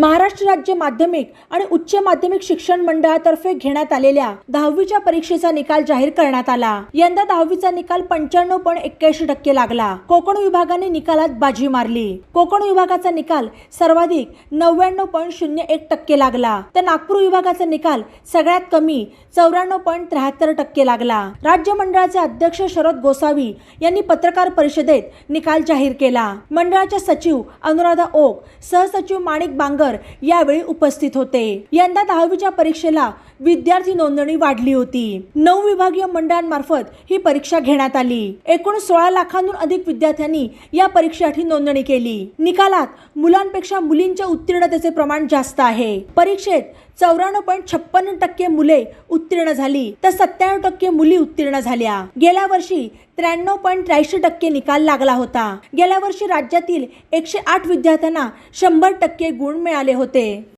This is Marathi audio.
महाराष्ट्र राज्य माध्यमिक आणि उच्च माध्यमिक शिक्षण मंडळातर्फे घेण्यात आलेल्या दहावीच्या परीक्षेचा निकाल जाहीर करण्यात आला. यंदा दहावीचा निकाल पंच्याण्णव पॉईंट एक्क्याऐंशी टक्के लागला. कोकण विभागाने निकालात बाजी मारली. कोकण विभागाचा निकाल सर्वाधिक नव्याण्णव पॉईंट शून्य एक टक्के लागला. तर नागपूर विभागाचा निकाल सगळ्यात कमी चौऱ्याण्णव पॉईंट त्र्याहत्तर टक्के लागला. राज्य मंडळाचे अध्यक्ष शरद गोसावी यांनी पत्रकार परिषदेत निकाल जाहीर केला. मंडळाच्या सचिव अनुराधा ओक सहसचिव माणिक बांगर यावेळी उपस्थित होते. यंदा दहावीच्या परीक्षेला विद्यार्थी नोंदणी वाढली होती. नऊ विभागीय मंडळांमार्फत ही परीक्षा घेण्यात आली. एकूण सोळा लाखांहून अधिक विद्यार्थ्यांनी या परीक्षेसाठी नोंदणी केली. निकालात मुलांपेक्षा मुलींच्या उत्तीर्णतेचे प्रमाण जास्त आहे. परीक्षेत चौऱ्याण्णव पॉईंट छप्पन्न टक्के मुले उत्तीर्ण झाली तर सत्त्याण्णव टक्के मुली उत्तीर्ण झाल्या. गेल्या वर्षी त्र्याण्णव पॉईंट त्र्याऐंशी टक्के निकाल लागला होता. गेल्या वर्षी राज्यातील एकशे आठ विद्यार्थ्यांना शंभर टक्के गुण मिळाले होते.